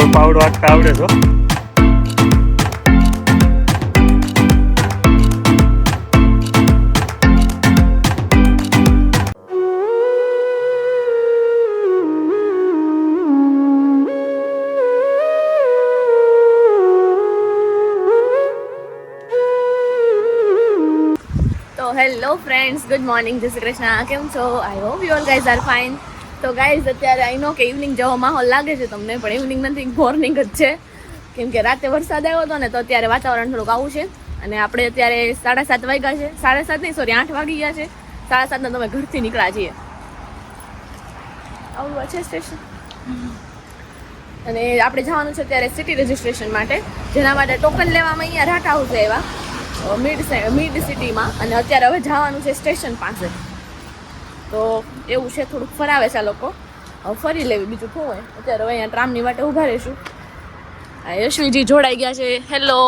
તો પાવડો વાગતા આવડે છો તો હેલો ફ્રેન્ડ્સ ગુડ મોર્નિંગ જય શ્રી કૃષ્ણ કેમ છો I hope you all guys are fine તો ગાઈઝ અત્યારે આઈ નો કે ઇવનિંગ જેવો માહોલ લાગે છે તમને, પણ ઇવનિંગ નથી મોર્નિંગ જ છે. કેમ કે રાતે વરસાદ આવ્યો હતો ને, તો અત્યારે વાતાવરણ થોડુંક આવું છે. અને આપણે અત્યારે સાડા સાત વાગ્યા છે. સાડા સાત નહીં સોરી આઠ વાગી ગયા છે. સાડા સાતના તમે ઘરથી નીકળ્યા છીએ. આવું છે સ્ટેશન અને આપણે જવાનું છે અત્યારે સિટી રજિસ્ટ્રેશન માટે. જેના માટે ટોકન લેવામાં અહીંયા રાટા હાઉસ એવા મિડ મિડ સિટીમાં અને અત્યારે હવે જવાનું છે સ્ટેશન પાસે. તો એવું છે, થોડુંક ફરાવે છે આ લોકો. હવે ફરી લેવી, બીજું શું હોય? અત્યારે હવે અહીંયા ટ્રામની માટે ઊભા રહીશું. આ યશવીજી જોડાઈ ગયા છે. હેલો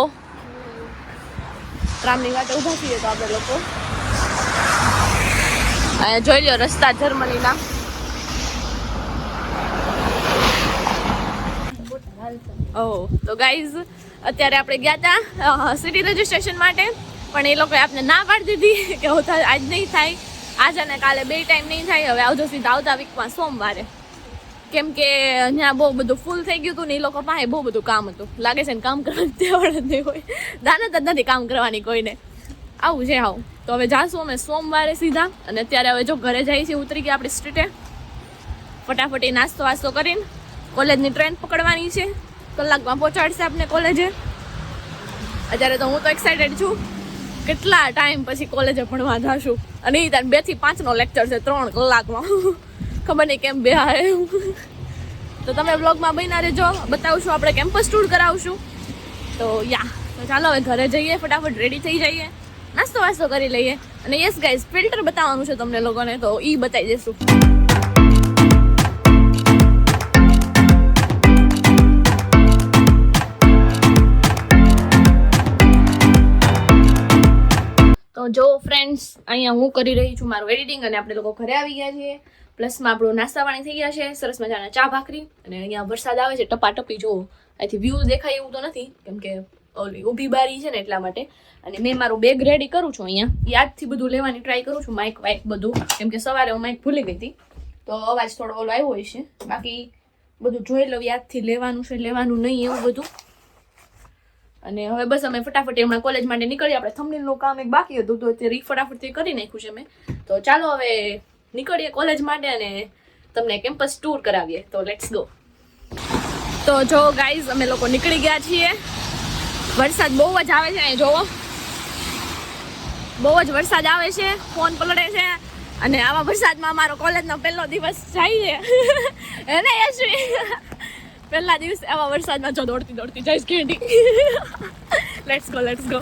ટ્રામની માટે ઊભા છીએ તો આપણે લોકો. અહીંયા જોઈ લો રસ્તા જર્મનીના. ઓ તો ગાઈઝ અત્યારે આપણે ગયા હતા સિટી રજિસ્ટ્રેશન માટે. પણ એ લોકોએ આપણે ના પાડી દીધી કે આજ નહીં થાય. આજ અને કાલે બે ટાઈમ નહીં થાય, હવે આવજો સીધા આવતા વીકમાં સોમવારે. કેમ કે અહીંયા બહુ બધું ફૂલ થઈ ગયું હતું ને એ લોકો પાસે બહુ બધું કામ હતું. લાગે છે ને કામ કરવાની તેવડ નહીં હોય. દાનત જ નથી કામ કરવાની કોઈને. આવું છે આવું તો હવે જાશું અમે સોમવારે સીધા અને અત્યારે હવે જો ઘરે જઈએ છીએ ઉતરી ગયા આપણી સ્ટ્રીટે. ફટાફટી નાસ્તો વાસ્તો કરીને કોલેજની ટ્રેન પકડવાની છે. કલાકમાં પહોંચાડશે આપણે કોલેજે. અત્યારે તો હું તો એક્સાઇટેડ છું. કેટલા ટાઈમ પછી કોલેજે ભણવા જશું? અને એ તાર બેથી પાંચનો લેક્ચર છે, ત્રણ કલાકમાં ખબર નહીં કેમ બે તો તમે બ્લોગમાં બન્યા રહેજો. બતાવશું આપણે કેમ્પસ ટૂર કરાવશું. તો યા, તો ચાલો હવે ઘરે જઈએ, ફટાફટ રેડી થઈ જઈએ. નાસ્તો વાસ્તો કરી લઈએ. અને યસ ગાઈઝ ફિલ્ટર બતાવવાનું છે તમને લોકોને, તો એ બતાવી દઈશું તો જો ફ્રેન્ડ્સ અહીંયા હું કરી રહી છું મારું એડિટિંગ અને આપણે લોકો ઘરે આવી ગયા છીએ. પ્લસમાં આપણું નાસ્તા પાણી થઈ ગયા છે, સરસ મજાના ચા ભાખરી અને અહીંયા વરસાદ આવે છે, ટપાટપી જો અહીંથી વ્યૂ દેખાય એવું તો નથી, કેમ કે ઓલી ઊભી બારી છે ને એટલા માટે. અને મેં મારું બેગ રેડી કરું છું અહીંયા. યાદથી બધું લેવાની ટ્રાય કરું છું માઇક વાઇક બધું. કેમ કે સવારે હું માઇક ભૂલી ગઈ હતી. તો અવાજ થોડો ઓલો આવ્યો હોય છે. બાકી બધું જોઈ લઉં, યાદથી લેવાનું છે, લેવાનું નહીં એવું બધું. અને હવે બસ અમે ફટાફટ હમણાં કોલેજ માટે નીકળીએ. આપણે થંબનેલનું કામ એક બાકી હતું, તો તે ફટાફટ કરી નાખ્યું છે મેં તો ચાલો હવે નીકળીએ કોલેજ માટે અને તમને કેમ્પસ ટૂર કરાવીએ. તો લેટ્સ ગો તો જો ગાઈઝ અમે લોકો નીકળી ગયા છીએ. વરસાદ બહુ જ આવે છે અહીં જોવો. બહુ જ વરસાદ આવે છે, ફોન પલળે છે. અને આવા વરસાદમાં અમારો કોલેજનો પહેલો દિવસ જાય છે. એને યશવી પહેલા દિવસે આવા વરસાદમાં જો દોડતી દોડતી જઈશ candy let's go let's go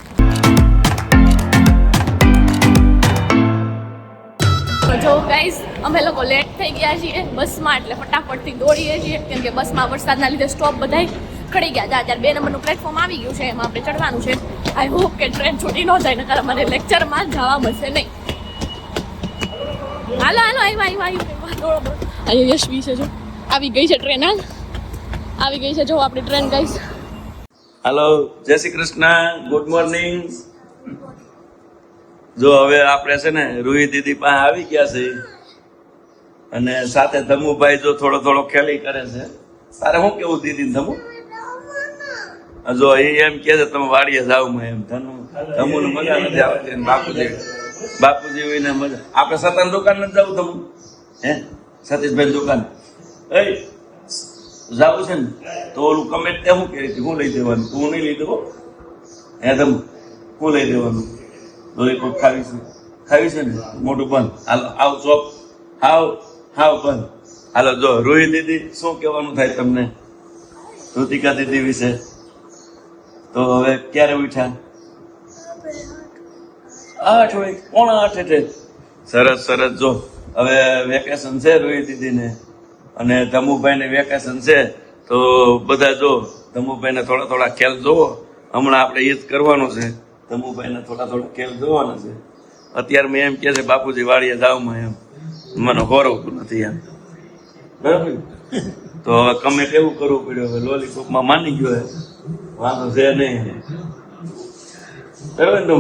જો ગાઈઝ અમે લોકો લેટ થઈ ગયા છીએ બસમાં એટલે ફટાફટથી દોડીએ છીએ. કેમ કે બસમાં વરસાદના લીધે સ્ટોપ બધાય ખડી ગયા. હતા અત્યારે બે નંબરનું પ્લેટફોર્મ આવી ગયું છે, એમાં આપણે ચડવાનું છે. આઈ હોપ કે ટ્રેન છૂટી ન જાય, નકર અમારે લેક્ચરમાં જવા મળશે નહીં. હાલો હાલો આવ્યા આવ્યા આવ્યા અહીંયા યશવી છે, જો. આવી ગઈ છે ટ્રેન હાલ. આવી ગઈ છે. જો આપણી ટ્રેન ગાઈસ હેલો જય શ્રી કૃષ્ણ. ગુડ મોર્નિંગ જો હવે આપણે છે ને રૂહી દીદી પાસે આવી ગયા છે. અને સાથે ધમુભાઈ જો થોડો થોડો ખેલી કરે છે. તારે શું કેવું દીદી ધમુ? જો એ એમ કે છે, તમે વાડીએ જાવ એમ. ધનુ ધમુ ને મજા નથી આવતી બાપુજી. બાપુજી ને મજા આપણે સતાન દુકાન નથી જવું ધમુ? હે? સતીશભાઈ દુકાન. એ જાવું છે ને, તો ઓલું કમેન્ટ તે શું છે? હું લઈ દેવાનું. તું નહીં લઈ દેવો? હે તમ હું લઈ દેવાનું? વખત ખાવી છે. ખાવી છે ને? મોટું બંધ. હાલો, આવ ચોપ હાવ હાવ બંધ. હાલો, જો, રોહિત દીદી, શું કહેવાનું થાય તમને? ઋતિકા દીદી વિશે? તો હવે ક્યારે ઉઠ્યા? આઠ વાગે કોણ આઠ એટલે? સરસ સરસ. જો, હવે વેકેશન છે રોહિત દીદીને. અને ધમુભાઈને વેકેશન છે, તો બધા જો ધમુભાઈને થોડા થોડા ખેલ જોવો. હમણાં આપણે એ જ કરવાનું છે. ધમુભાઈને થોડા થોડા ખેલ જોવાના છે. અત્યારે મેં એમ કે છે, બાપુજી વાળીએ જાવમાં એમ. મને હોરવતું નથી એમ. બરાબર? તો હવે કમે કેવું કરવું પડ્યું? હવે લોલીપોપમાં માની ગયો હે. વાંધો છે નહીં. બરાબર ને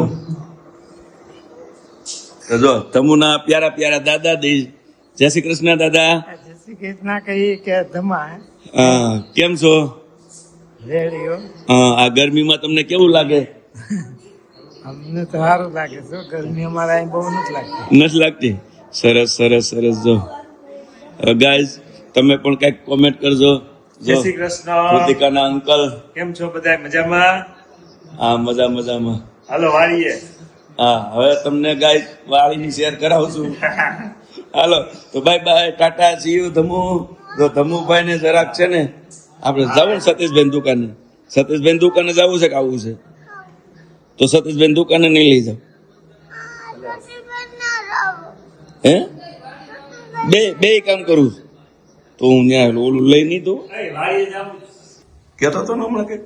તો જો, તમુના પ્યારા પ્યારા દાદા દી જય શ્રી કૃષ્ણ દાદા. જય શ્રી કૃષ્ણ કહી કે ધમા કેમ છો? આ ગરમીમાં તમને કેવું લાગે? અમને તો સારું લાગે છે ગરમી અમારે અહીં બહુ નથી લાગતી. નથી લાગતી? સરસ સરસ સરસ જો. ગાઈઝ તમે પણ કંઈક કોમેન્ટ કરજો. જય શ્રી કૃષ્ણ. કૃતિકાના અંકલ કેમ છો બધા? મજામાં? હા મજા મજામાં. હાલો વાળીએ. હા હવે તમને ગાય વાળીની શેર કરાવું છું. હાલો તો bye bye tata see you Dhamu. જો ધમુભાઈ ને જરાક છે ને આપણે જવું ને સતીશબેન દુકાને. સતીશબેન દુકાને જવું છે કે આવવું છે? તો સતીશબેન દુકાને નહીં લઈ જાવ હે? બે બે કામ કરું છું. તો હું ત્યાં ઓલું લઈ નહીં દઉં. કહેતો હતો ને હમણાં કે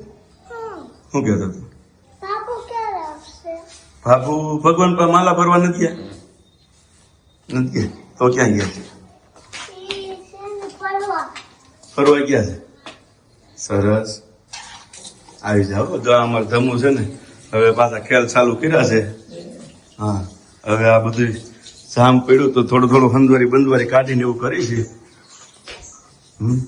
શું કહેતો હતો? બાપુ ભગવાન પર માલા ભરવા નથી નથી તો ક્યાં ગયા છે? ફરવા ગયા છે? સરસ. આવી જાઓ. જો અમારે ધમુ છે ને, હવે પાછા ખેલ ચાલુ કર્યા છે. હા, હવે આ બધું જામ પડ્યું તો થોડું થોડું હંદવારી બંદવારી કાઢીને એવું કરી છે હમ?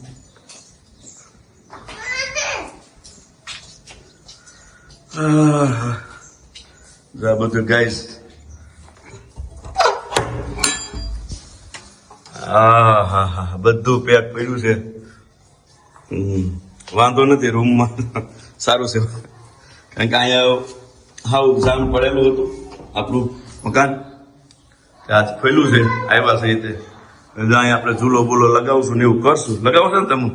આ બધું ગાઈસ હા હા હા બધું પેક પડ્યું છે. વાંધો નથી રૂમમાં સારું છે. કારણ કે અહીંયા હાવ જામ પડેલું હતું આપણું મકાન. આજ ખોલ્યું છે આવ્યા છે તે. એટલે અહીંયા આપણે ઝૂલો બૂલો લગાવશું ને એવું કરશું. લગાવશો ને તમે?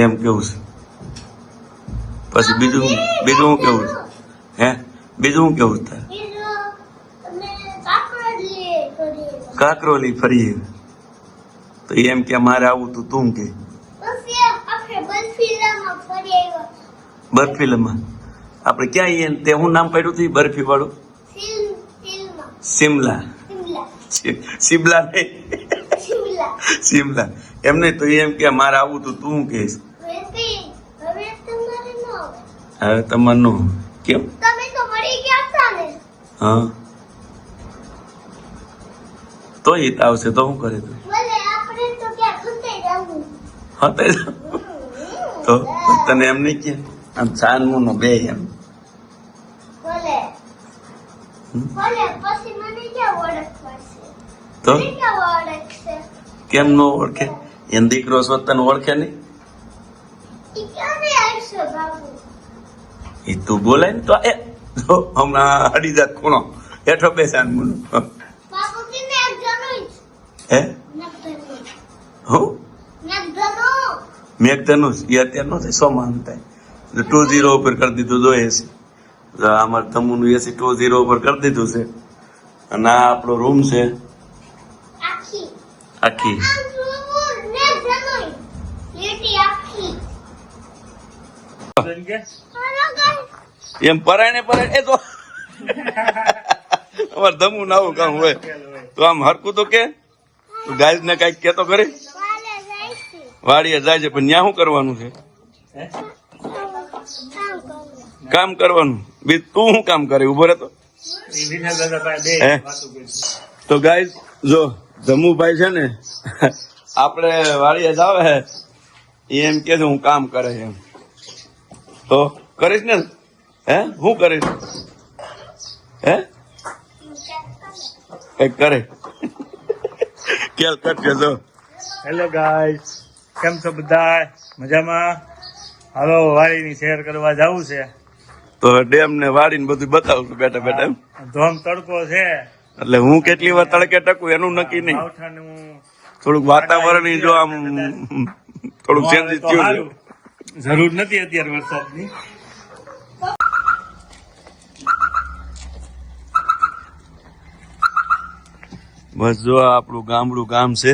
એમ કેવું છે? પછી બીજું બીજું શું કેવું? છે? હે? બીજું હું કેવું છે કાકરોલી ફરી તો એમ કે મારે આવું તું તું કે? બર્ફીલામાં આપણે ક્યાં આવીએ ને તે હું નામ પાડ્યું હતું બરફી વાળું સિમલા. સિમલા. નહીં. સિમલા. એમ નહીં તો એમ કે મારે આવું તું તું કેસ હવે તમારનું કેમ? તમે તો મળી ગયા હતા ને. હા. તો એ આવશે તો શું કરે તું તો તને એમ નહીં કે આમ છાનમું નો બે એમ. છે તો? કેમ નો ઓળખે? એમ દીકરો સ્વતન ઓળખે નહીં? એ તું બોલાય ને તો એ. હમણાં અડી જાત ખૂણો. હેઠો બેસાન મુનો બાબુ કે મેં જણું હે નગધનું હું નગધનું મેઘધનુષ એ અત્યારનો થાય સોમાં થાય. ટુ ઝીરો ઉપર કરી દીધું જો એસી અમારે તમુનું એસી ટુ ઝીરો ઉપર કરી દીધું છે. અને આ આપણો રૂમ છે. આખી. એમ પરાયણે પરાયણ એ તો અમારે ધમુ નાવું કામ હોય. તો આમ હરકું તો કે? ગાય ને કંઈક કેતો કરી વાડીએ જાય છે પણ ત્યાં શું કરવાનું છે? કામ કરવાનું. બી તું શું કામ કરે? ઊભો રહેતો? તો ગાય જો ધમુભાઈ છે ને આપણે વાડીએ જ હે એ એમ કે છે હું કામ કરે એમ તો કરીશ ને? હે? હું કરીશ? હે? કંઈક કરે. કેલ કટ જો હેલો ગાઈસ કેમ છો બધા? મજામાં? હાલો વાળીની શેર કરવા જવું છે. તો ડેમ ને વાડીને બધું બતાવું છું બેઠા બેઠા એમ? ધોમ તડકો છે. એટલે હું કેટલી વાર તડકે ટકું એનું નક્કી નહીં. થોડુંક વાતાવરણ જો આમ થોડુંક ચેન્જીસ થયું જરૂર નથી અત્યારે વરસાદની. બસ જો આપણું ગામડું ગામ છે.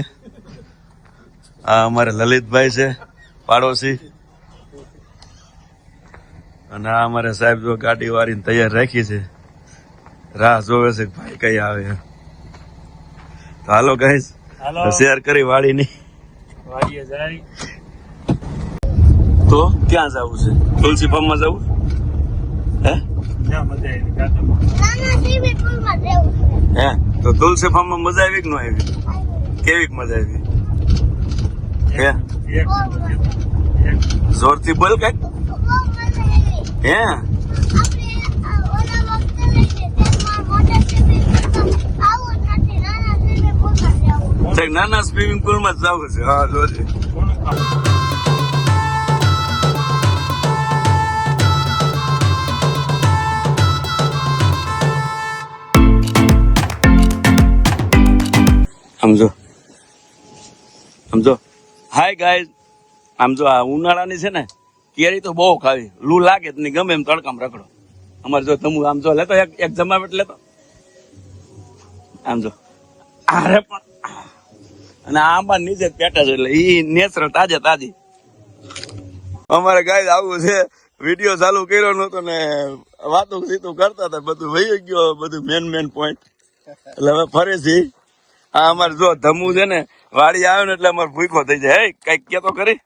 આ અમારે લલિતભાઈ છે પાડોશી. અને આ અમારે સાહેબ જો ગાડી વાળીને તૈયાર રાખી છે. રાહ જોવે છે ભાઈ કઈ આવે તો હાલો કહીશ શેર કરી વાડીની. જાય. તો ક્યાં જવું છે? તુલસી ફાર્મમાં જવું? હે? તો તુલસી ફાર્મમાં મજા આવી કે ન આવી? કેવી મજા આવી? હે? જોરથી બોલ કઈ બહુ મજા આવી હે નાના સ્વિમિંગ પુલમાં જ જવું છે હા, જોજે. સમજો? સમજો? હાય ગાય આમ જો આ ઉનાળાની છે ને, કેરી તો બહુ ખાવી. લૂ લાગે નહીં, ગમે એમ તડકામ રખડો. અમારે જો તમુ આમ જો, લેતો એક એક જમાવટ લેતો. આમ જો. અરે પણ અને આંબા નીચે પેટા છે એટલે ઈ નેચરલ તાજે તાજી. અમારે ગાય આવું છે. વીડિયો ચાલુ કર્યો નતો ને વાતો સીતું કરતા હતા, બધું વહી ગયો, બધું મેન મેન પોઈન્ટ એટલે હવે ફરીથી આ અમારે જો ધમુ છે ને વાડી આવે ને એટલે અમારે ભૂખો થઈ જાય. હે કંઈક કેતો કરી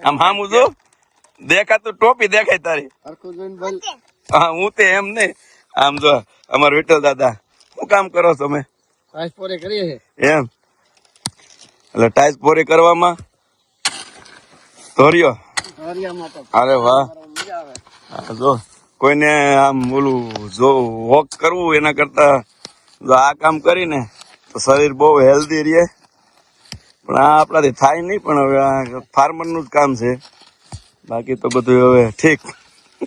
આમ હા મુજો દેખાતું ટોપી દેખાય તારી. હા હું તે એમ ને આમ જો અમાર વિઠ્ઠલ દાદા શું કામ કરો છો તમે? એમ. એટલે ટાઈસ પોરી કરવામાં? ધોર્યો? અરે વાહ. જો કોઈને આમ બોલું જો વોક કરવું એના કરતા જો આ કામ કરીને તો શરીર બહુ હેલ્ધી રહે. પણ આ આપણાથી થાય નહીં પણ હવે આ ફાર્મરનું જ કામ છે. બાકી તો બધું હવે ઠીક.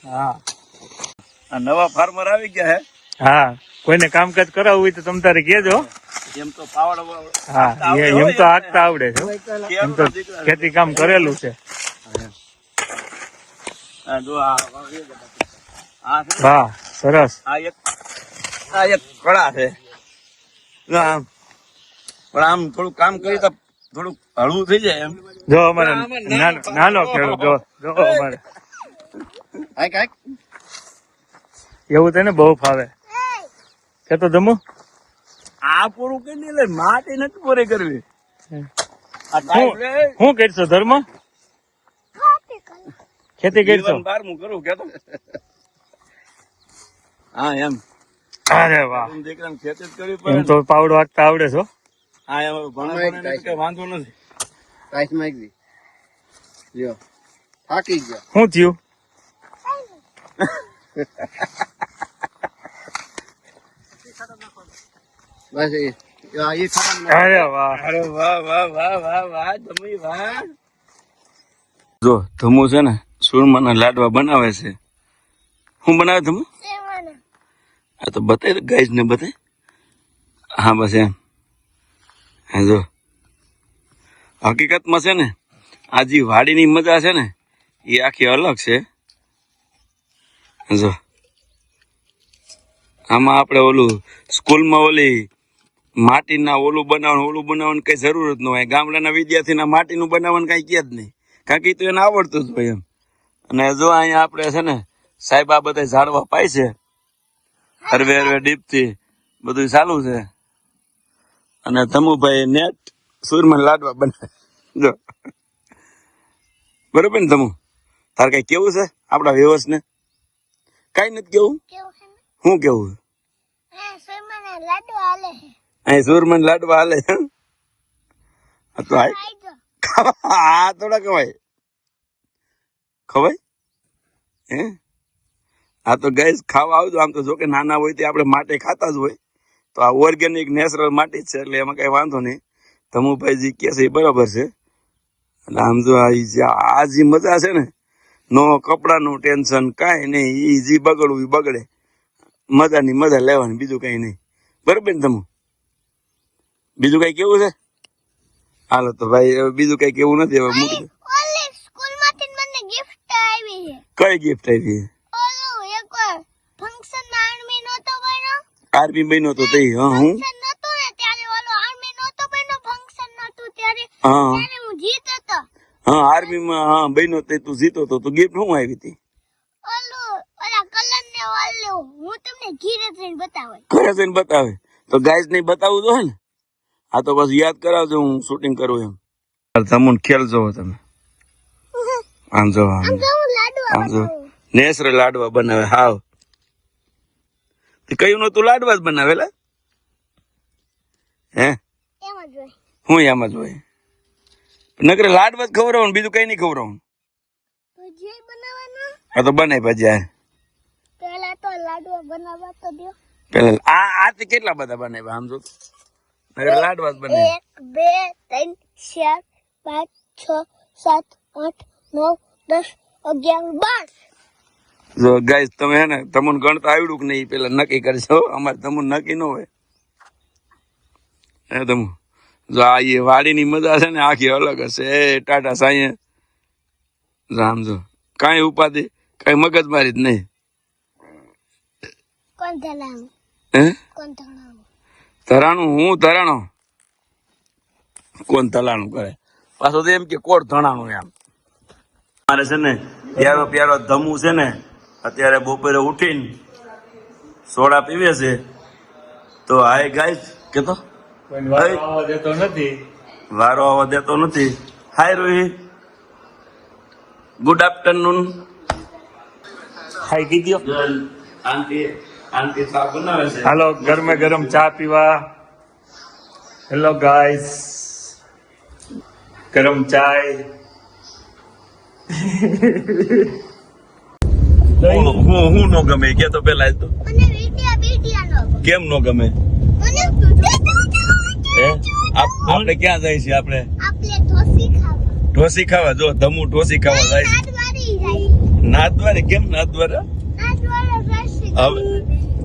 હા. આ નવા ફાર્મર આવી ગયા હે? હા કોઈને કામકાજ કરાવવું હોય તો તમ તારે કહેજો. એમ તો પાવડ હા એમ તો હાંકતા આવડે છે એમ તો ખેતી કામ કરેલું છે. વાહ સરસ. આ એક આ એક કળા છે. આમ પણ આમ થોડું કામ કરી તો થોડુંક હળવું થઈ જાય એમ. જો અમારે નાનો ખેડૂત જો જો અમારે. એવું તેને બહુ ફાવે. કેતો જમો. આ પૂરું કે નહીં લે માટી નથી પૂરી કરવી. હું કરશો ધર્મ? ખેતી કરશો? બારમું કરું કેતો. હા એમ. અરે વાહ. દીકરાને ખેતી જ કરવી પડે તો પાવડો વાગતા આવડે છો વાંધો નથી. રાઈસ થાકી ગયા. શું થયું? બસ એ અરે વાહ. અરે વાહ વાહ વાહ વાહ વાહ ધમઈ વાહ. જો ધમુ છે ને સુરમાના લાડવા બનાવે છે. હું બનાવે ધમુ? હા આ તો બતાય ગાઈસ ને બતાય. હા બસ એમ. જો હકીકતમાં છે ને, આ જે વાડીની મજા છે ને, એ આખી અલગ છે. જો આમાં આપણે ઓલું સ્કૂલમાં ઓલી માટીના ઓલું બનાવવાનું ઓલું બનાવવાનું કઈ જરૂર જ ન હોય. ગામડાના વિદ્યાર્થીના માટીનું બનાવવાનું કઈ કે જ નહીં. કારણ કે તો એને આવડતું જ હોય એમ. અને જો અહીંયા આપણે છે ને, સાહેબ આ બધા ઝાડવા પાય છે. હરવે હરવે ડીપથી બધું ચાલુ છે. અને તમુભાઈ નેટ સુરમન લાડવા બનાવે જો. બરોબર ને તમુ? તારે કઈ કેવું છે આપણા વ્યવસ ને કઈ નથી કેવું? શું કેવું? અહીં સુરમાં લાડવા હાલે? તો આ થોડા ખવાય. ખવાય? હે? આ તો ગેસ ખાવા આવજો. આમ તો જો કે નાના હોય તે આપણે માટે ખાતા જ હોય. તો આ ઓર્ગેનિક નેચરલ માટી જ છે એટલે એમાં કઈ વાંધો નહીં. તમુભાઈજી કહે છે એ બરાબર છે. એટલે આમ જો આ જે આ જે મજા છે ને નો કપડાનું ટેન્શન કાંઈ નહીં એ જે બગડવું એ બગડે. મજાની મજા લેવાની બીજું કઈ નહીં. બરાબર ને તમે? બીજું કઈ કેવું છે? હાલો તો ભાઈ બીજું કઈ કેવું નથી હવે મૂકી કઈ ગિફ્ટ આવી છે કઈ ગિફ્ટ આવી ઓલું એકવાર ફંક્શનમાં આર્મી નહોતો આરબી બન્યો તો તે હા હું? આર્મી હા. હું હતો. હા આર્મી માં હા બન્યો તે તું જીતો તો તો ગિફ્ટ શું આવી હતી? હું ઘીરે જઈને બતાવું. બતાવે. તો ગાઈઝ ને બતાવવું તો હે ને? આ તો બસ યાદ કરાવજો હું શૂટિંગ કરું એમ. તમને ખેલજો જોવો તમે. આમ જો આમ તો હું લાડવા આમ જો. નેસરે લાડવા બનાવે હાવ. કયું નતું લાડવા જ બનાવેલા? હે? એમ જ હોય. હું એમ જ હોય. નકરે લાડવા જ ખવડાવું ને બીજું કઈ નહીં ખવડાવું. હા બનાવવાના આ તો બને ભજીયા. પેલા તો લાડવા બનાવવા તો દો પેલા આ આ તે કેટલા બધા બનાવ્યા આમ જો. નકરે લાડવા જ બને એક બે ત્રણ ચાર પાંચ છ સાત આઠ નવ દસ અગિયાર બાર. જો ગાઈસ તમે હે ને તમને ગણતા આવડું કે નહીં પેલા નક્કી કરશો અમારે તમને નક્કી ન હોય. હે તમ? જો આ એ વાડીની મજા છે ને આખી અલગ હશે. એ ટાટા સાંયે આમ જો. કાંઈ ઉપાધિ કાંઈ મગજમારી જ નહીં. હે? ધરાણું હું ધરાણો. કોણ તલાણું કરે? પાછો તો એમ કે કોણ ધણાણું એમ. મારે છે ને પ્યારો પ્યારો ધમું છે ને અત્યારે બપોરે ઉઠીને સોડા પીવે છે. તો હાય ગાય કેતો? વારો આવવા દેતો નથી. વારો આવવા દેતો નથી. હાય રોહી. ગુડ આફ્ટરનૂન હાય કીધો આંટી આંટી ચા બનાવે છે? હાલો ગરમે ગરમ ચા પીવા. હેલો ગાઈસ ગરમ ચાય. હું હું હું નો ગમે કે તો પેલા તો. કેમ નો ગમે? મને હે? આપ- આપણે ક્યાં જાય છે આપણે? આપણે ઢોસી ખાવા. જો ધમુ ઢોસી ખાવા જાય છે. નાદવારે કેમ નાદવારે? હવે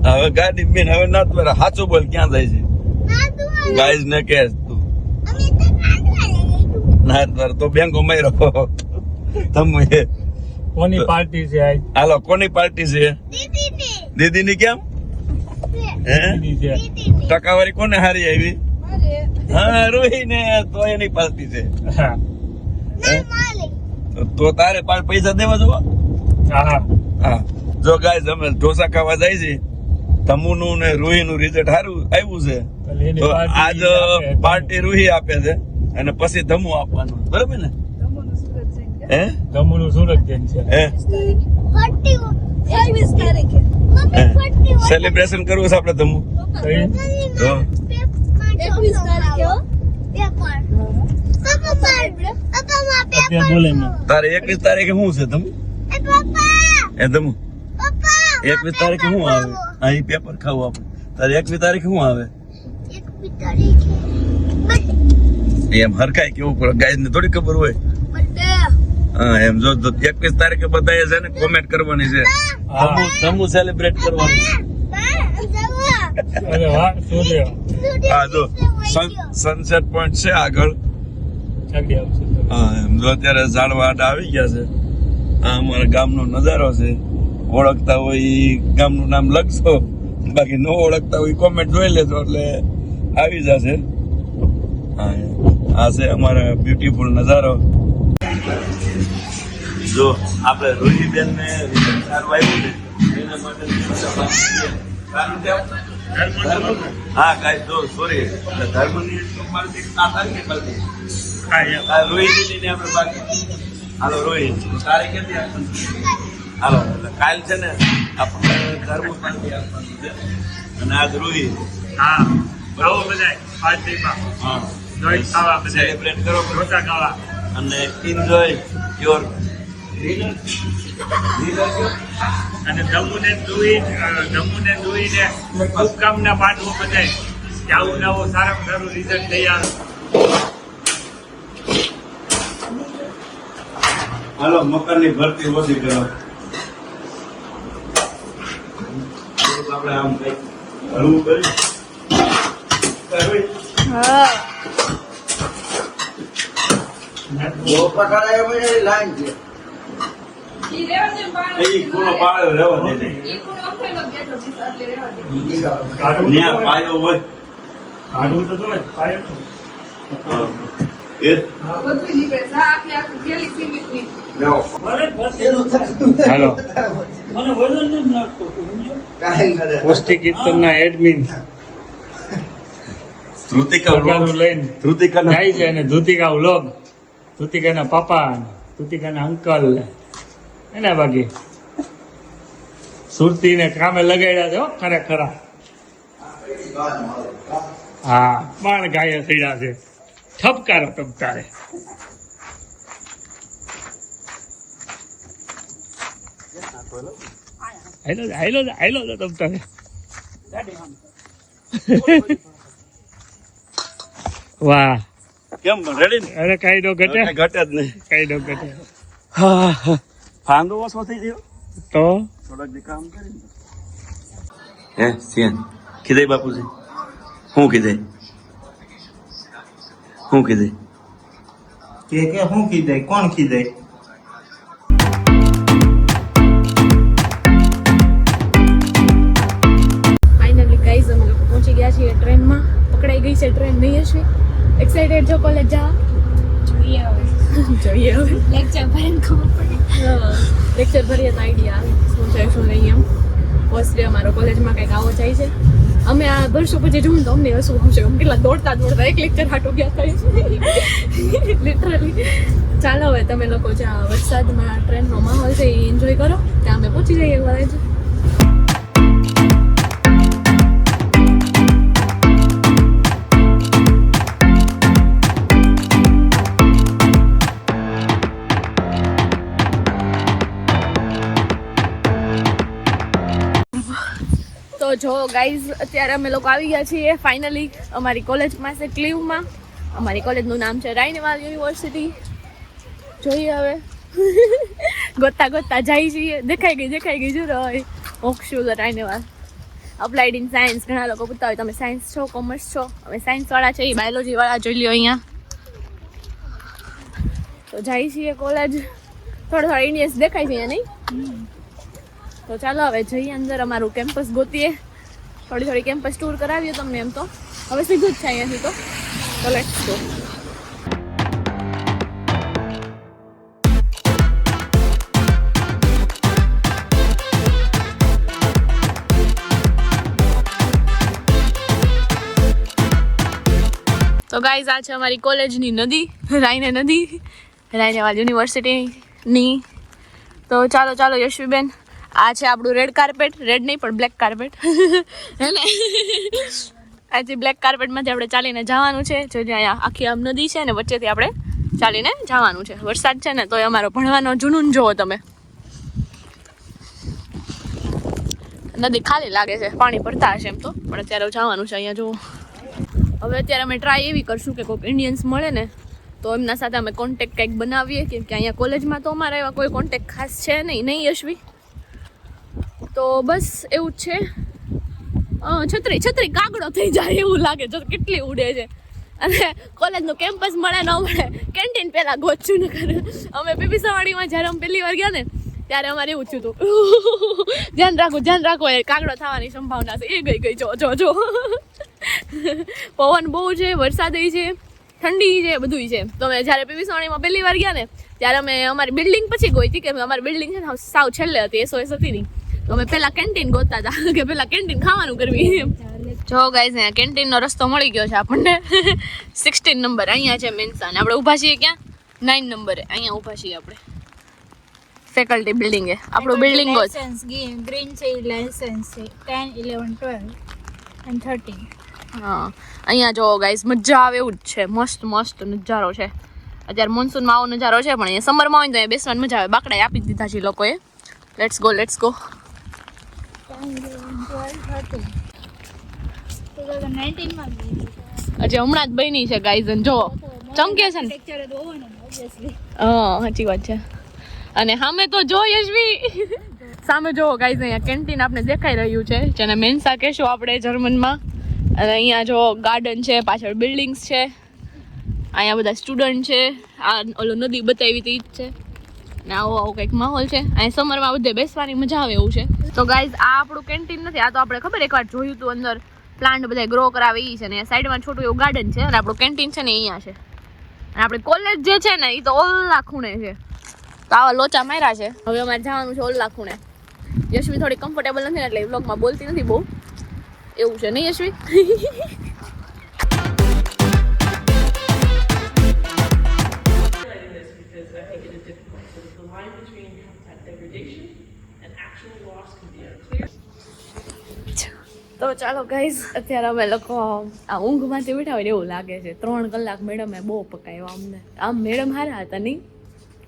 હવે ગાડી બેન હવે નાદવારે. સાચું બોલ ક્યાં જાય છે? ગાઈઝ ને કે તું. અમે તો નાદવારી નાથવારે બેંકો માર્યો. ધમુ એ. કોની પાર્ટી છે આજ? હાલો કોની પાર્ટી છે? દીદી ની કેમ? ને ટકાવારી કોને હારી આવી? હા રોહી ને તો એની પાર્ટી છે. તો- તો તારે પાંચ પૈસા દેવા જવા? હા હા. જો ગાય અમે ઢોસા ખાવા જાય છે. તમુનું ને રૂહીનું રિઝલ્ટ સારું આવ્યું છે. તો આજ પાર્ટી રૂહી આપે છે અને પછી ધમુ આપવાનું. બરોબર ને? હે? જમણું સુરત જૈન છે. હે? સેલિબ્રેશન કરવું છે આપણે ધમુ? કઈ? તો એકવીસ તારીખે હો? પેપર પપ્પા માર પપ્પા માં અત્યારે પેપર બોલે તારે એકવીસ તારીખે શું છે ધમુ? એ પપ્પા. એકવીસ તારીખે શું આવે? અહીં પેપર ખાવું આપણે. તારે એકવીસ તારીખે શું આવે? એમ હરખાય કેવું પડે? ગાય ને થોડી ખબર હોય. એમ જો એકવીસ તારીખે બધા છે ને કોમેન્ટ કરવાની છે. ધમુ સેલિબ્રેટ કરવાનું. હા જો સનસેટ પોઈન્ટ છે આગળ. હા એમ જો અત્યારે ઝાડવા આડા આવી ગયા છે. આ અમારા ગામનો નજારો છે. ઓળખતા હોય ગામનું નામ લખશો. બાકી ન ઓળખતા હોય કોમેન્ટ જોઈ લેજો એટલે આવી જશે. હા આ છે અમારા બ્યુટીફુલ નજારો. જો આપણે રોહીબેન ને સારું આવ્યું ને એના માટે હા જો સોરી ધર્મની આ. આ આપણે બાકી. હાલો રોહિત તારે ક્યાંથી આપવાનું હાલો એટલે કાલ છે ને આપણે ધર્મ આપવાની છે. અને આજ રોહિત હા. આવો મજા પાર્ટીમાં હા. સેલિબ્રેટ કરો. રોટા ખાવા. અને એન્જોય યોર અને જમ્મુને જોઈ જમ્મુને જોઈને શુભકામના પાઠવો બધા જાવું આવું નવું સારામાં સારું રિઝલ્ટ તૈયાર હાલો મકાનની ભરતી ઓછી કરો. આપણે આમ કઈ હળવું કરી લાઈન છે એ ખૂણો પાડ્યો રહેવા દે ત્યાં પાયો હોય કાઢવું તો જોઈએ પાયો તો. એ હાલો. કાંઈ કરે. પૌષ્ટિક કીર્તનના એડમિન પગારું લઈને ધ્રુતિકા જાય છે અને ધુતિકા વ્લોગ. ધુતિકાના પપ્પા તુતિકાના અંકલ એના બાકી. સુરતીને કામે લગાડ્યા છે હો ખરેખર. હા બાણ ગાય થયા છે. ઠપકારો ટપકારે. જ, હાલો જ, તમતારે વાહ. કેમ રેડી ને? અરે કઈ નો ઘટે. ઘટે જ નહીં. કઈ નો ઘટે. ફાંદો ઓછો થઈ ગયો? તો? થોડાક જે કામ કરી હે સિયન કીધે બાપુજી? હું કીધે? હું કીધે? કે કે શું કીધે? કોણ કીધે? એક્સાઇટેડ છો કોલેજ જવા? જોઈએ હવે. જોઈએ હવે. લેક્ચર ભરીને ખબર પડે. લેક્ચર ભરીએ તો આઈડિયા આવે શું છે શું નહીં એમ. ફર્સ્ટ ડે અમારો કોલેજમાં કંઈક આવો જાય છે. અમે આ વર્ષો પછી જોઉં તો અમને હસવું આવશે. અમે કેટલા દોડતા દોડતા એક લેક્ચર હાટો ગયા થાય લિટરલી ચાલો હવે તમે લોકો જ્યાં વરસાદમાં ટ્રેનનો માહોલ છે એ એન્જોય કરો. ત્યાં અમે પહોંચી જઈએ કોલેજ જો ગાઈઝ અત્યારે અમે લોકો આવી ગયા છીએ. ફાઇનલી અમારી કોલેજ પાસે ક્લીવમાં અમારી કોલેજનું નામ છે રાયનેવાલ યુનિવર્સિટી જોઈએ હવે. ગોતા ગોતા જાય છીએ. દેખાઈ ગઈ દેખાઈ ગઈ જો રહી ઓક્ષુ રાયનેવાલ. અપ્લાઇડ ઇન સાયન્સ ઘણા લોકો પૂછતા હોય, તમે સાયન્સ છો કોમર્સ છો? અમે સાયન્સવાળા છે, એ બાયોલોજીવાળા જોઈ લ્યો અહીંયા. તો જાય છીએ કોલેજ થોડા થોડા ઇન્ડિયન્સ દેખાય છે અહીંયા, નહીં? તો ચાલો હવે જઈએ અંદર અમારું કેમ્પસ ગોતીએ. થોડી થોડી કેમ્પસ ટૂર કરાવીએ તમને એમ તો. હવે સીધું જ છે અહીંયાથી તો. તો લેટ્સ ગો તો ગાઈઝ આ છે અમારી કોલેજની નદી રાઈને નદી રાયનેવાલ યુનિવર્સિટીની તો ચાલો ચાલો, યશવીબેન. આ છે આપણું રેડ કાર્પેટ રેડ નહીં, પણ બ્લેક કાર્પેટ હેને આજે બ્લેક કાર્પેટમાંથી આપણે ચાલીને જવાનું છે. જો અહીંયા આખી આમ નદી છે ને, વચ્ચેથી આપણે ચાલીને જવાનું છે. વરસાદ છે ને તો અમારો ભણવાનો જુનૂન જુઓ તમે. નદી ખાલી લાગે છે, પાણી ભરતા હશે એમ તો. પણ અત્યારે જવાનું છે અહીંયા જુઓ હવે અત્યારે અમે ટ્રાય એવી કરશું કે કોઈક ઇન્ડિયન્સ મળે ને, તો એમના સાથે અમે કોન્ટેક્ટ કંઈક બનાવીએ. કેમ કે અહીંયા કોલેજમાં તો અમારા એવા કોઈ કોન્ટેક્ટ ખાસ છે નહીં. નહીં યશવી તો બસ એવું જ છે. છત્રી છત્રી કાગડો થઈ જાય એવું લાગે જો કેટલી ઉડે છે. અને કોલેજનું કેમ્પસ મળે ન મળે, કેન્ટીન પહેલાં ગોચું ને કરે. અમે પીપી જ્યારે અમે પહેલી વાર ગયા ને, ત્યારે અમારે એવું થયું હતું. ધ્યાન રાખો ધ્યાન રાખો, એ કાગડો થવાની સંભાવના છે. એ ગઈ ગઈ, જો જો જો. પવન બહુ છે, વરસાદ છે, ઠંડી છે બધું છે. તો અમે જ્યારે પીવી પહેલી વાર ગયા ને, ત્યારે અમે અમારી બિલ્ડિંગ પછી ગઈ હતી કે અમારી બિલ્ડિંગ છે ને, સાવ છેલ્લે હતી એસઓએસ હતી નહીં તો અમે પહેલાં કેન્ટીન ગોતતા હતા કે પહેલાં કેન્ટીન ખાવાનું કરવી જો ગાઈઝ અહીંયા કેન્ટીનનો રસ્તો મળી ગયો છે આપણને. સિક્સટીન નંબર અહીંયા છે મેન્સા આપણે ઊભા છીએ ક્યાં? નાઇન નંબરે અહીંયા ઊભા છીએ આપણે. ફેકલ્ટી બિલ્ડિંગ એ. આપણું બિલ્ડિંગ લાયસન્સ ગ્રીન છે લાયસન્સ છે. Ten eleven twelve and thirteen હા. અહીંયા જો ગાઈઝ મજા આવે એવું જ છે. મસ્ત મસ્ત નજારો છે. અત્યારે મોન્સૂનમાં આવો નજારો છે પણ અહીંયા સમરમાં હોય તો અહીંયા બેસવાની મજા આવે. બાકડા આપી દીધા છે લોકોએ. લેટ્સ ગો લેટ્સ ગો હજી હમણાં જ બની છે ગાઈઝન જો, ચમકે છે ને? હા, સાચી વાત છે. અને સામે તો જો, યશવી. સામે જો ગાઈઝ અહીંયા કેન્ટીન આપણે દેખાઈ રહ્યું છે, જેને મેન્સા કહેશું આપણે જર્મનમાં. અને અહીંયા જો ગાર્ડન છે, પાછળ બિલ્ડિંગ્સ છે. અહીંયા બધા સ્ટુડન્ટ છે. આ ઓલો નદી બતાવી હતી જ છે. ને આવો આવો કંઈક માહોલ છે. અહીંયા સમરમાં બધે બેસવાની મજા આવે એવું છે. તો ગાઈઝ આ આપણું કેન્ટીન નથી, આ તો આપણે ખબર એકવાર જોયું હતું અંદર. પ્લાન્ટ બધા ગ્રો કરાવે એ છે ને, સાઈડમાં છોટું એવું ગાર્ડન છે અને આપણું કેન્ટીન છે ને અહીંયા છે. અને આપણે કોલેજ જે છે ને એ તો ઓલા ખૂણે છે. તો આવા લોચા માર્યા છે. હવે અમારે જવાનું છે ઓલા ખૂણે. યશવી થોડી કમ્ફર્ટેબલ નથી ને એટલે બ્લોગમાં બોલતી નથી બહુ. એવું છે નહીં યશવી? તો ચાલો ગાઈઝ અત્યારે અમે લોકો આ ઊંઘમાંથી બેઠા હોય એવું લાગે છે. ત્રણ કલાક મેડમે બહુ પકાયો અમને. આમ મેડમ સારા હતા નહીં.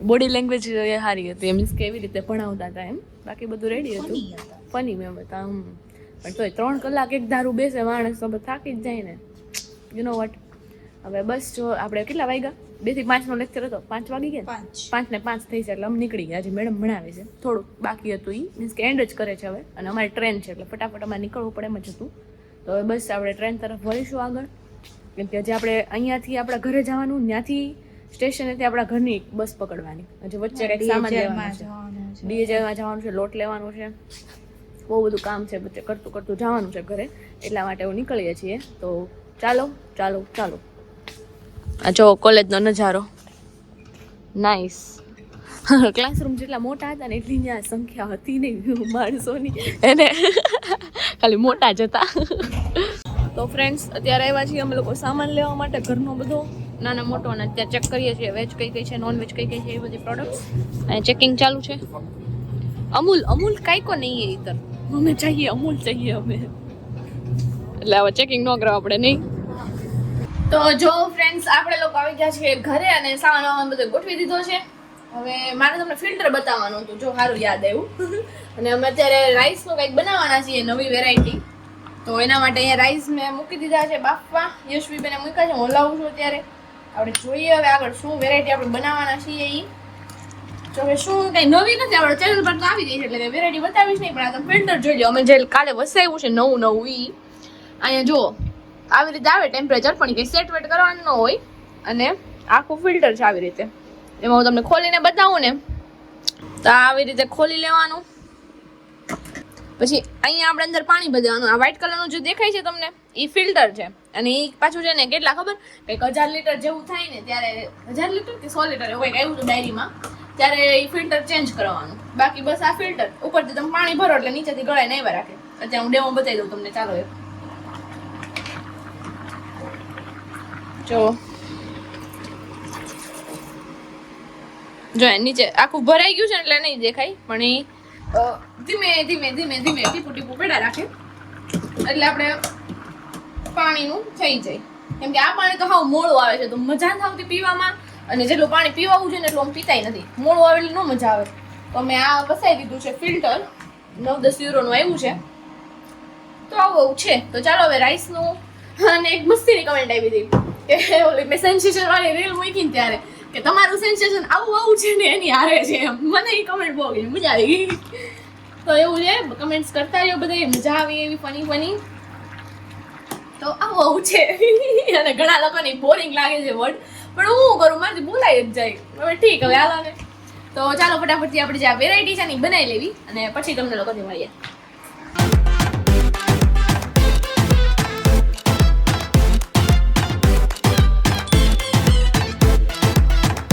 બોડી લેંગ્વેજ સારી હતી. મીન્સ કે એવી રીતે ભણાવતા હતા એમ. બાકી બધું રેડી હતું. ફની મેમ હતા આમ પણ તોય ત્રણ કલાક એક ધારું બેસે માણસ તો થાકી જ જાય ને. યુ નો વટ હવે બસ જો આપણે કેટલા વાગ્યા? બેથી પાંચનો લેક્ચર હતો. પાંચ વાગી ગયા પાંચ. ને પાંચ થઈ છે એટલે અમે નીકળી ગયા. હજી મેડમ ભણાવે છે. થોડુંક બાકી હતું એ મીન્સ કે એન્ડ જ કરે છે હવે. અને અમારે ટ્રેન છે એટલે ફટાફટ અમારે નીકળવું પડે એમ જ હતું. તો હવે બસ આપણે ટ્રેન તરફ વળીશું આગળ. કેમ કે હજી આપણે અહીંયાથી આપણા ઘરે જવાનું ત્યાંથી સ્ટેશનેથી આપણા ઘરની બસ પકડવાની. હજી વચ્ચે કંઈક સામાન લેવાનું છે. ડીએજેમાં જવાનું છે લોટ લેવાનું છે. બહુ બધું કામ છે વચ્ચે કરતું કરતું જવાનું છે ઘરે. એટલા માટે હું નીકળીએ છીએ. તો ચાલો ચાલો ચાલો. આ જો કોલેજનો નજારો. નાઇસ ક્લાસરૂમ જેટલા મોટા હતા ને એટલી ત્યાં સંખ્યા હતી નહીં. માણસોની. એને ખાલી મોટા જ હતા. તો ફ્રેન્ડ્સ અત્યારે આવ્યા છીએ અમે લોકો સામાન લેવા માટે ઘરનો બધો. નાના મોટો અને અત્યારે ચેક કરીએ છીએ વેજ કઈ કઈ છે નોન વેજ કઈ કઈ છે એ બધી પ્રોડક્ટ્સ અને ચેકિંગ ચાલુ છે. અમૂલ અમૂલ કાંઈ કો નહીં એ ઇતર અમે ચાહીએ અમૂલ ચાહીએ અમે. એટલે હવે ચેકિંગ ન કરવા આપણે નહીં. તો જો ફ્રેન્ડ્સ આપણે લોકો આવી ગયા છીએ ઘરે અને સામાન વામાન બધું ગોઠવી દીધો છે. હવે મારે તમને ફિલ્ટર બતાવવાનું હતું જો સારું યાદ આવ્યું. અને અમે અત્યારે રાઈસનું કંઈક બનાવવાના છીએ નવી વેરાયટી તો એના માટે અહીંયા રાઈસ મેં મૂકી દીધા છે બાફવા. યશવીબેને મૂક્યા છે હું હલાવું છું અત્યારે. આપણે જોઈએ હવે આગળ શું વેરાયટી આપણે બનાવવાના છીએ એ જો હવે શું કઈ નવી નથી આપણે ચેનલ પર તો આવી ગઈ છે એટલે વેરાયટી બતાવીશ નહીં પણ આ તો ફિલ્ટર જોઈ લો અમે જે કાલે વસાવ્યું છે નવું નવું ઈ. અહીંયા જુઓ. આવી રીતે આવે ટેમ્પરેચર પણ કંઈ સેટ વેટ કરવાનું ન હોય. અને આખું ફિલ્ટર છે આવી રીતે. એમાં હું તમને ખોલીને બતાવું ને. તો આવી રીતે ખોલી લેવાનું. પછી અહીંયા આપણે અંદર પાણી ભરવાનું. આ વ્હાઇટ કલરનું જે દેખાય છે તમને એ ફિલ્ટર છે. અને એ પાછું છે ને કેટલા ખબર? કંઈક હજાર લીટર જેવું થાય ને ત્યારે હજાર લીટર કે સો લીટર એવું કંઈક આવ્યું હતું ડાયરીમાં ત્યારે એ ફિલ્ટર ચેન્જ કરવાનું. બાકી બસ આ ફિલ્ટર ઉપરથી તમે પાણી ભરો એટલે નીચેથી ગળાય નહીં રાખે. અત્યારે હું ડેમો બતાવી દઉં તમને, ચાલો એક. જો. જો નીચે આખું ભરાઈ ગયું છે ને એટલે નહીં દેખાય, પણ એ ધીમે ધીમે ધીમે ધીમે ટીપુ ટીપુ પેડા રાખે. એટલે આપણે પાણીનું થઈ જાય. કેમ કે આ પાણી તો હાવ મોળું આવે છે, તો મજા નથી આવતી પીવામાં. અને જેટલું પાણી પીવાવું ને એટલું આમ પીતાય નથી. મોળું આવે એટલે ન મજા આવે. તો મેં આ વસાઈ દીધું છે ફિલ્ટર. નવ દસ યુરોનું આવ્યું છે. તો આવું છે. તો ચાલો હવે રાઈસનું અને એક મસ્તીની કમેન્ટ આવી હતી. કે ઓલી મેં સેન્સેશન વાળી રીલ મૂકી ત્યારે કે તમારું સેન્સેશન આવું આવું છે ને એની હારે છે મને એ કમેન્ટ બહુ ગઈ મજા આવી તો એવું છે કમેન્ટ્સ કરતા રહ્યો બધા મજા આવી એવી ફની ફની તો આવું આવું છે. અને ઘણા લોકોને બોરિંગ લાગે છે વર્ડ પણ હું કરું, મારાથી બોલાય જ જાય. હવે ઠીક, હવે હાલો તો ચાલો ફટાફટથી આપણે જે આ વેરાયટી છે ને બનાવી લેવી. અને પછી તમને લોકોથી મળીએ.